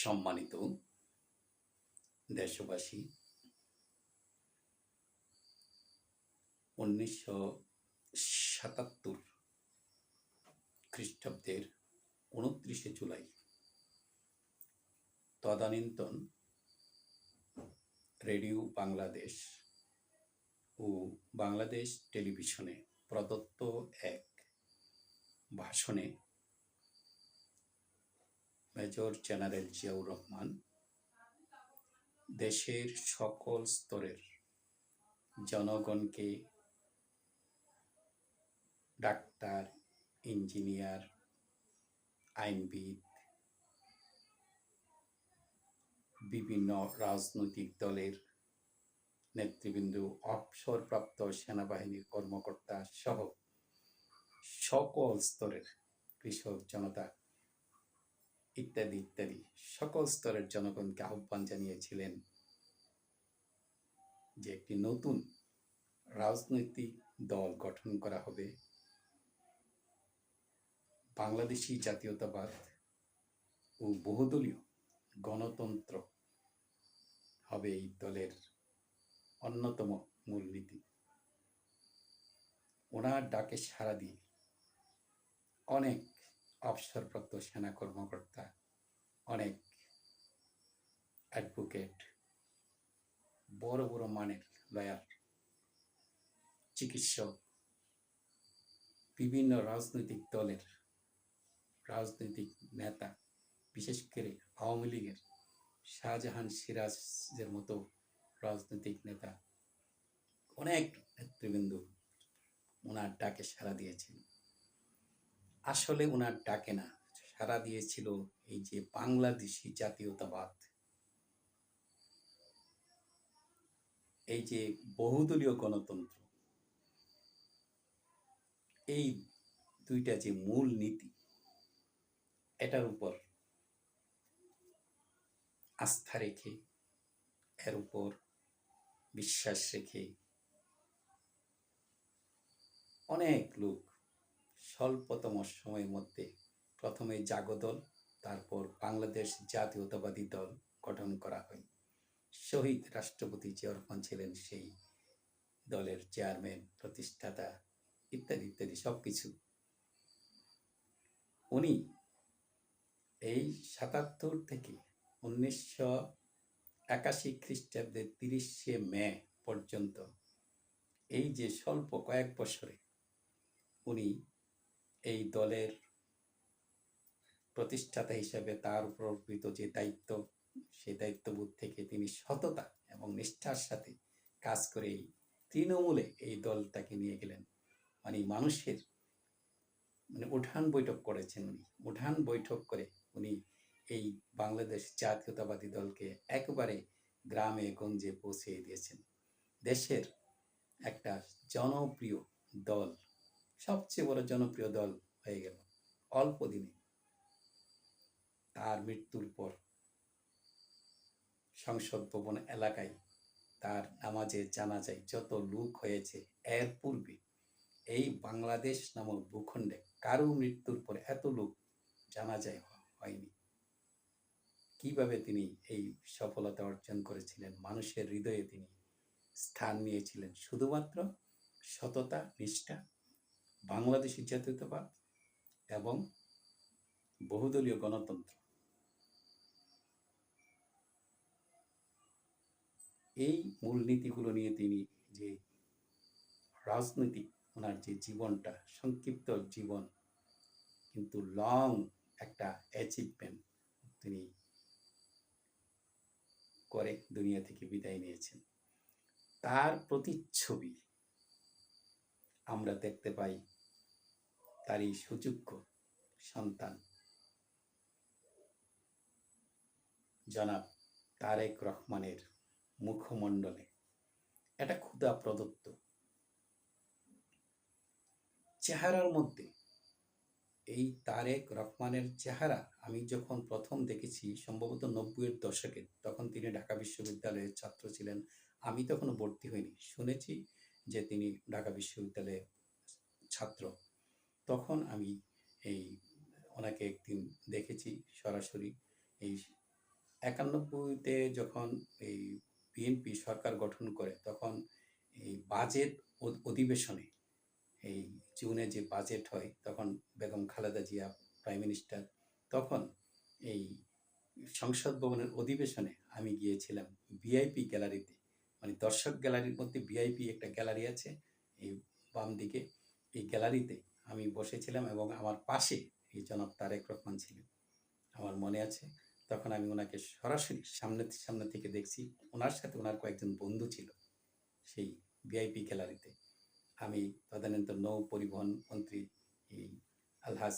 সম্মানিত দেশবাসী, উনিশশো সাতাত্তর খ্রিস্টাব্দের উনত্রিশে জুলাই তদানীন্তন রেডিও বাংলাদেশ ও বাংলাদেশ টেলিভিশনে প্রদত্ত এক ভাষণে মেজর জেনারেল জিয়াউর রহমান, দেশের সকল স্তরের জনগণকে ডাক্তার, ইঞ্জিনিয়ার, আইনবিদ, বিভিন্ন রাজনৈতিক দলের নেতৃবৃন্দ, অবসরপ্রাপ্ত সেনাবাহিনীর কর্মকর্তা সহ সকল স্তরের কৃষক জনতা ইত্যাদি ইত্যাদি। সকল স্তরের জনগণকে আহ্বান জানিয়েছিলেন যে একটি নতুন রাজনৈতিক দল গঠন করা হবে। বাংলাদেশি জাতীয়তাবাদ ও বহুদলীয় গণতন্ত্র হবে এই দলের অন্যতম মূলনীতি। ওনার ডাকে সাড়া দিয়ে অনেক অবসরপ্রাপ্ত সেনা কর্মকর্তা, অনেক অ্যাডভোকেট বড় বড় মানের লয়ার চিকিৎসক, বিভিন্ন রাজনৈতিক দলের রাজনৈতিক নেতা, বিশেষ করে আওয়ামী লীগের শাহজাহান সিরাজের মতো রাজনৈতিক নেতা, অনেক নেতৃবৃন্দ ওনার ডাকে সাড়া দিয়েছিল আসলে ওনার ডাকে না। সারা দিয়েছিল এই যে বাংলাদেশি জাতীয়তাবাদ। এই যে বহুদলীয় গণতন্ত্র। এই দুইটা যে মূল নীতি, এটার উপর আস্থা রেখে, এর উপর বিশ্বাস রেখে অনেক লোক স্বল্পতম সময়ের মধ্যে প্রথমে জাগদল, তারপর বাংলাদেশ জাতীয়তাবাদী দল গঠন করা হয়। শহীদ রাষ্ট্রপতি জিয়া ছিলেন, সেই দলের চেয়ারম্যান, প্রতিষ্ঠাতা ইত্যাদি ইত্যাদি সব কিছু উনি এই সাতাত্তর থেকে উনিশশো একাশি খ্রিস্টাব্দের তিরিশে মে পর্যন্ত এই যে স্বল্প কয়েক বছরে উনি এই দলের প্রতিষ্ঠাতা হিসেবে তার উপর অর্পিত যে দায়িত্ব সেই দায়িত্ববোধ থেকে তিনি সততা এবং নিষ্ঠার সাথে কাজ করে এই তৃণমূলে এই দলটাকে নিয়ে গেলেন। মানে মানুষের মানে উঠান বৈঠক করেছেন উনি। উঠান বৈঠক করে উনি এই বাংলাদেশ জাতীয়তাবাদী দলকে একবারে গ্রামে গঞ্জে পৌঁছে দিয়েছেন। দেশের একটা জনপ্রিয় দল সবচেয়ে বড় জনপ্রিয় দল হয়ে গেল অল্প দিনে। তার মৃত্যুর পর সংসদ ভবন এলাকায় তার নামাজে জানা যায় যত লোক হয়েছে, এর পূর্বে এই বাংলাদেশ নামক ভূখণ্ডে কারও মৃত্যুর পর এত লোক জানা যায় হয়নি। কীভাবে তিনি এই সফলতা অর্জন করেছিলেন? মানুষের হৃদয়ে তিনি স্থান নিয়েছিলেন। শুধুমাত্র সততা, নিষ্ঠা বাংলাদেশি জাতীয়তাবাদ এবং বহুদলীয় গণতন্ত্র। এই মূলনীতিগুলো নিয়ে তিনি যে রাজনৈতিক ওনার যে জীবনটা, সংক্ষিপ্ত জীবন, কিন্তু লং একটা অ্যাচিভমেন্ট তিনি করে দুনিয়া থেকে বিদায় নিয়েছেন। তার প্রতিচ্ছবি আমরা দেখতে পাই তারই সুযোগ্য সন্তান। জনাব তারেক রহমানের মুখমণ্ডলে এটা ক্ষুদা প্রদত্ত। চেহারার মধ্যে এই তারেক রহমানের চেহারা আমি যখন প্রথম দেখেছি, সম্ভবত নব্বইয়ের দশকে, তখন তিনি ঢাকা বিশ্ববিদ্যালয়ের ছাত্র ছিলেন। আমি তখনও ভর্তি হইনি। শুনেছি যে তিনি ঢাকা বিশ্ববিদ্যালয়ের ছাত্র। তখন আমি এই ওনাকে একদিন দেখেছি সরাসরি। এই একানব্বইতে যখন এই বিএনপি সরকার গঠন করে, তখন এই বাজেট অধিবেশনে এই জুনে যে বাজেট হয়, তখন বেগম খালেদা জিয়া প্রাইম মিনিস্টার, তখন এই সংসদ ভবনের অধিবেশনে আমি গিয়েছিলাম ভিআইপি গ্যালারিতে। মানে দর্শক গ্যালারির মধ্যে ভিআইপি একটা গ্যালারি আছে, এই বাম দিকে। এই গ্যালারিতে আমি বসেছিলাম এবং আমার পাশে এই জনাব তারেক রহমান ছিলেন। আমার মনে আছে, তখন আমি ওনাকে সরাসরি সামনে সামনে থেকে দেখছি, ওনার সাথে ওনার কয়েকজন বন্ধু ছিল সেই ভিআইপি গ্যালারিতে। আমি তদানীন্তন নৌ পরিবহন মন্ত্রী, এই আলহাজ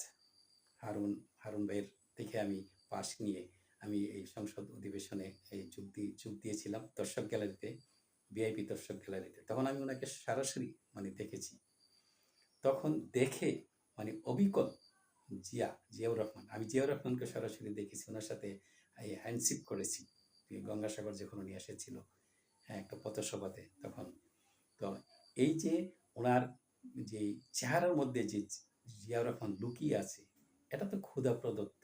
হারুন হারুন ভাইয়ের থেকে আমি পাশ নিয়ে আমি এই সংসদ অধিবেশনে এই যোগ দিয়ে যোগ দিয়েছিলাম দর্শক গ্যালারিতে। ভিআইপি দর্শক গ্যালারিতে তখন আমি ওনাকে সরাসরি মানে দেখেছি। তখন দেখে মানে অবিকল জিয়া, জিয়াউর রহমান, আমি জিয়াউর রহমানকে সরাসরি দেখেছি, ওনার সাথে হ্যান্ডশিপ করেছি। গঙ্গাসাগর যখন উনি এসেছিল হ্যাঁ একটা পথসভাতে তখন। তো এই যে ওনার যে চেহারার মধ্যে যে জিয়াউর রহমান লুকিয়ে আছে, এটা তো ক্ষুধা প্রদত্ত।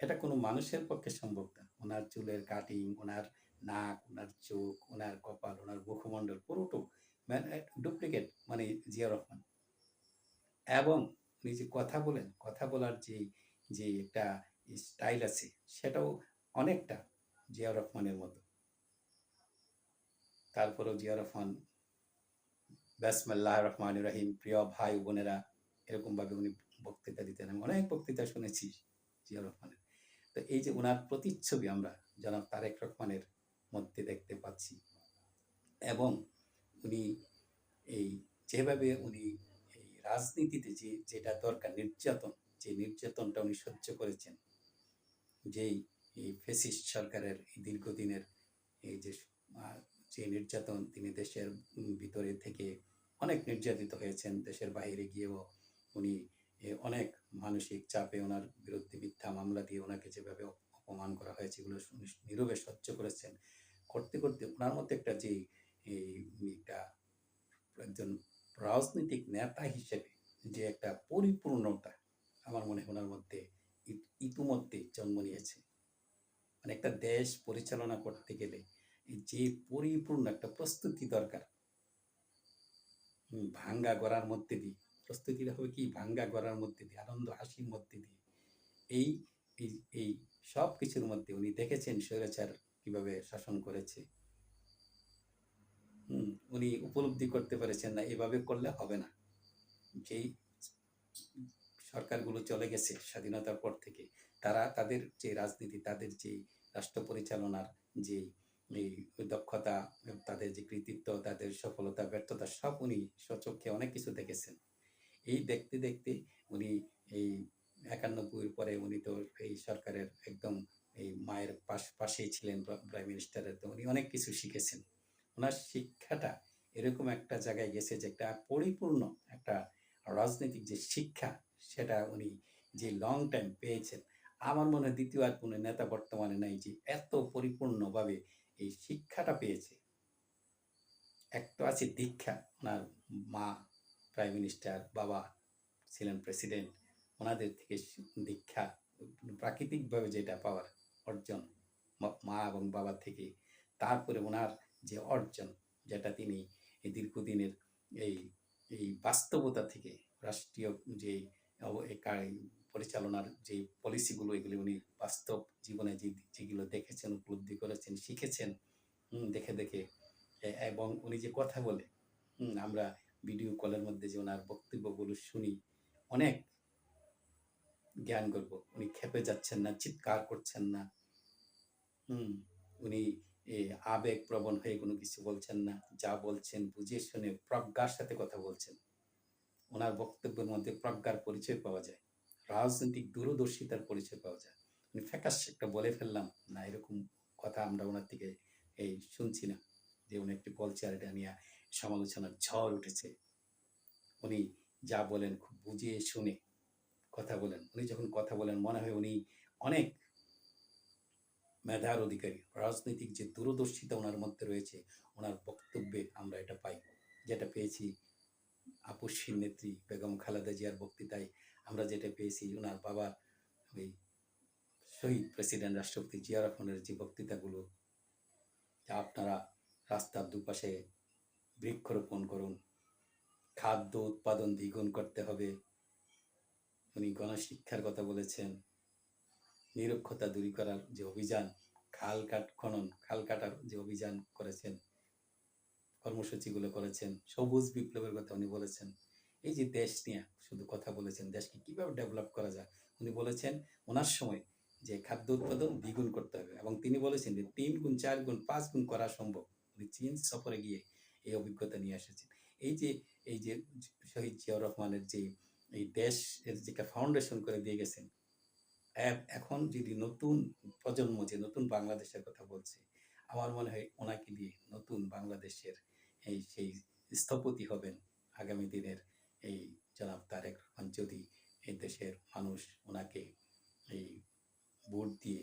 এটা কোনো মানুষের পক্ষে সম্ভব না। ওনার চুলের কাটিং ওনার নাক, ওনার চোখ, ওনার কপাল, ওনার মুখমণ্ডল পুরোটো ডুপ্লিকেট মানে জিয়া রহমান। এবং উনি যে কথা বলেন, কথা বলার যে যে একটা স্টাইল আছে, সেটাও অনেকটা জিয়া রহমানের মতো। তারপরেও জিয়া রহমান, বাসমাল্লাহ রহমান রহিম, প্রিয় ভাই বোনেরা, এরকমভাবে উনি বক্তৃতা দিতেন। আমি অনেক বক্তৃতা শুনেছি জিয়া রহমানের। তো এই যে ওনার প্রতিচ্ছবি আমরা, জনাব তারেক রহমানের মধ্যে দেখতে পাচ্ছি। এবং উনি এই যেভাবে উনি এই রাজনীতিতে যে, যেটা দরকার, নির্যাতন, যে নির্যাতনটা উনি সহ্য করেছেন, যেই এই ফেসিস্ট সরকারের এই দীর্ঘদিনের এই যে নির্যাতন, তিনি দেশের ভিতরে থেকে অনেক নির্যাতিত হয়েছেন, দেশের বাইরে গিয়েও উনি অনেক মানসিক চাপে ওনার বিরুদ্ধে মিথ্যা মামলা দিয়ে ওনাকে যেভাবে অপমান করা হয়েছে, এগুলো নীরবে সহ্য করেছেন। করতে করতে ওনার মধ্যে একটা যে একটা একজন রাজনৈতিক নেতা হিসেবে যে একটা পরিপূর্ণতা আমার মনে হয় ওনার মধ্যে ইতিমধ্যে জন্ম নিয়েছে। মানে একটা দেশ পরিচালনা করতে গেলে যে পরিপূর্ণ একটা প্রস্তুতি দরকার। ভাঙ্গা গড়ার মধ্যে দিয়ে প্রস্তুতিটা হবে কি? ভাঙ্গা গড়ার মধ্যে দিয়ে, আনন্দ হাসির মধ্যে দিয়ে। এই এই সব কিছুর মধ্যে উনি দেখেছেন স্বৈরাচার কীভাবে শাসন করেছে? হুম, উনি উপলব্ধি করতে পেরেছেন না এভাবে করলে হবে না। যেই সরকারগুলো চলে গেছে স্বাধীনতার পর থেকে তারা তাদের যে রাজনীতি তাদের যে রাষ্ট্র পরিচালনার যে দক্ষতা তাদের যে কৃতিত্ব তাদের সফলতা ব্যর্থতা সব উনি সচক্ষে অনেক কিছু দেখেছেন। এই দেখতে দেখতে উনি এই একানব্বইয়ের পরে উনি তো এই সরকারের একদম এই মায়ের পাশ, পাশেই ছিলেন প্রাইম মিনিস্টারের তো উনি অনেক কিছু শিখেছেন। ওনার শিক্ষাটা এরকম একটা জায়গায় গেছে যে একটা পরিপূর্ণ একটা রাজনৈতিক যে শিক্ষা, সেটা উনি যে লং টাইম পেয়েছেন। আমার মনে হয় দ্বিতীয় আর কোনো নেতা বর্তমানে নাই যে এত পরিপূর্ণভাবে এই শিক্ষাটা পেয়েছে। এক তো আছে দীক্ষা, ওনার মা প্রাইম মিনিস্টার বাবা ছিলেন প্রেসিডেন্ট ওনাদের থেকে দীক্ষা, প্রাকৃতিকভাবে যেটা পাওয়ার অর্জন, মা- এবং বাবা থেকে। তারপরে ওনার যে অর্জন, যেটা তিনি দীর্ঘদিনের এই এই বাস্তবতা থেকে, রাষ্ট্রীয় যে পরিচালনার যে পলিসিগুলো, এগুলি উনি বাস্তব জীবনে যে, যেগুলো দেখেছেন, উপলব্ধি করেছেন, শিখেছেন দেখে দেখে এবং উনি যে কথা বলে আমরা ভিডিও কলের মধ্যে যে ওনার বক্তব্যগুলো শুনি, অনেক জ্ঞান গর্ব উনি খেপে যাচ্ছেন না, চিৎকার করছেন না। হুম, উনি আবেগ প্রবণ হয়ে কোনো কিছু বলছেন না, যা বলছেন বুঝে শুনে প্রজ্ঞার সাথে কথা বলছেন। ওনার বক্তব্যের মধ্যে প্রজ্ঞার পরিচয় পাওয়া যায়, রাজনৈতিক দূরদর্শিতার পরিচয় পাওয়া যায়। উনি ফ্যাকাস একটা বলে ফেললাম, না, এরকম কথা আমরা ওনার থেকে এই শুনছি না। যে উনি একটি বলছে আর এটা নিয়ে সমালোচনার ঝড় উঠেছে। উনি যা বলেন খুব বুঝিয়ে শুনে কথা বলেন। উনি যখন কথা বলেন, মনে হয় উনি অনেক মেধার অধিকারী। রাজনৈতিক যে দূরদর্শিতা ওনার মধ্যে রয়েছে, ওনার বক্তব্যে আমরা এটা পাই। যেটা পেয়েছি আপসীর নেত্রী বেগম খালেদা জিয়ার বক্তৃতায়, আমরা যেটা পেয়েছি ওনার বাবার ওই শহীদ প্রেসিডেন্ট রাষ্ট্রপতি জিয়া রহমানের যে বক্তৃতাগুলো, যে আপনারা রাস্তার দুপাশে বৃক্ষরোপণ করুন, খাদ্য উৎপাদন দ্বিগুণ করতে হবে উনি গণশিক্ষার কথা বলেছেন। নিরক্ষতা দূরী করার যে অভিযান, খাল কাট, খনন, খাল কাটার যে অভিযান করেছেন, কর্মসূচিগুলো করেছেন, সবুজ বিপ্লবের কথা উনি বলেছেন। এই যে দেশ নিয়ে শুধু কথা বলেছেন, দেশকে কীভাবে ডেভেলপ করা যায়? উনি বলেছেন, ওনার সময় যে খাদ্য উৎপাদন দ্বিগুণ করতে হবে এবং তিনি বলেছেন যে তিন গুণ, চার গুণ, পাঁচ গুণ করা সম্ভব। উনি চীন সফরে গিয়ে এই অভিজ্ঞতা নিয়ে এসেছেন। এই যে এই যে শহীদ জিয়াউর রহমানের যে এই দেশের যে ফাউন্ডেশন করে দিয়ে গেছেন। এখন যদি নতুন প্রজন্ম, যে নতুন বাংলাদেশের কথা বলছে, আমার মনে হয় ওনাকে দিয়ে নতুন বাংলাদেশের এই সেই স্থপতি হবেন আগামী দিনের এই জনাব তারেক রহমান যদি এই দেশের মানুষ ওনাকে এই ভোট দিয়ে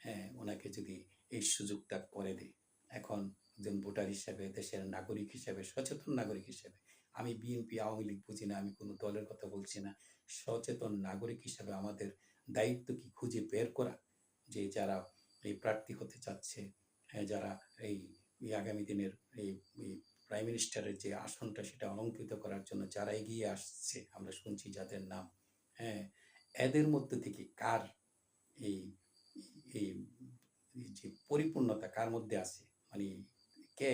হ্যাঁ ওনাকে যদি এই সুযোগটা করে দেয়। এখন একজন ভোটার হিসাবে, দেশের নাগরিক হিসাবে, সচেতন নাগরিক হিসেবে আমি বিএনপি আওয়ামী লীগ বুঝি না আমি কোনো দলের কথা বলছি না। সচেতন নাগরিক হিসাবে আমাদের দায়িত্ব কি খুঁজে বের করা? যে যারা এই প্রার্থী হতে চাচ্ছে হ্যাঁ, যারা এই আগামী দিনের এই প্রাইম মিনিস্টারের যে আসনটা সেটা অলঙ্কৃত করার জন্য যারা এগিয়ে আসছে আমরা শুনছি যাদের নাম হ্যাঁ এদের মধ্যে থেকে কার এই এই যে পরিপূর্ণতা কার মধ্যে আছে? মানে কে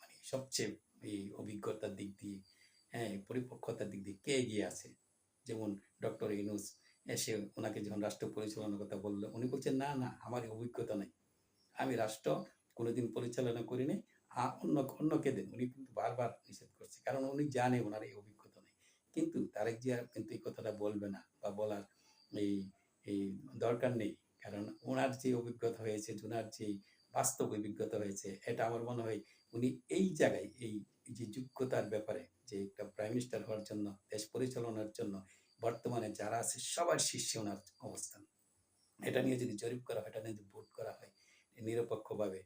মানে সবচেয়ে এই অভিজ্ঞতার দিক দিয়ে হ্যাঁ পরিপক্কতার দিক দিয়ে কে এগিয়ে আছে? যেমন ডক্টর ইনুস এসে ওনাকে যখন রাষ্ট্র পরিচালনার কথা বলল, উনি বলছেন, না না, আমার অভিজ্ঞতা নেই। আমি রাষ্ট্র কোনোদিন পরিচালনা করিনি অন্য অন্যকে দেন? উনি কিন্তু বারবার নিষেধ করছে, কারণ উনি জানে ওনার এই অভিজ্ঞতা নেই। কিন্তু তারেক জিয়া কিন্তু এই কথাটা বলবে না বা বলার এই এই দরকার নেই। কারণ ওনার যে অভিজ্ঞতা হয়েছে ওনার যে বাস্তব অভিজ্ঞতা হয়েছে, এটা আমার মনে হয় উনি এই জায়গায়, এই যে যোগ্যতার ব্যাপারে যে একটা প্রাইম মিনিস্টার হওয়ার জন্য, দেশ পরিচালনার জন্য বর্তমানে যারা আছে, সবার শীর্ষে ওনার অবস্থান। এটা নিয়ে যদি জরিপ করা হয়, এটা নিয়ে যদি ভোট করা হয়, নিরপেক্ষভাবে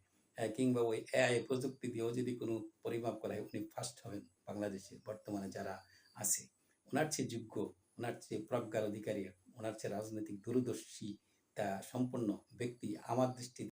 কিংবা ওই এআই প্রযুক্তি দিয়েও যদি কোনো পরিমাপ করা হয়, উনি ফার্স্ট হবেন বাংলাদেশে বর্তমানে যারা আছে। ওনার চেয়ে যোগ্য, ওনার চেয়ে প্রজ্ঞার অধিকারী, ওনার চেয়ে রাজনৈতিক দূরদর্শী, তা সম্পন্ন ব্যক্তি আমার দৃষ্টিতে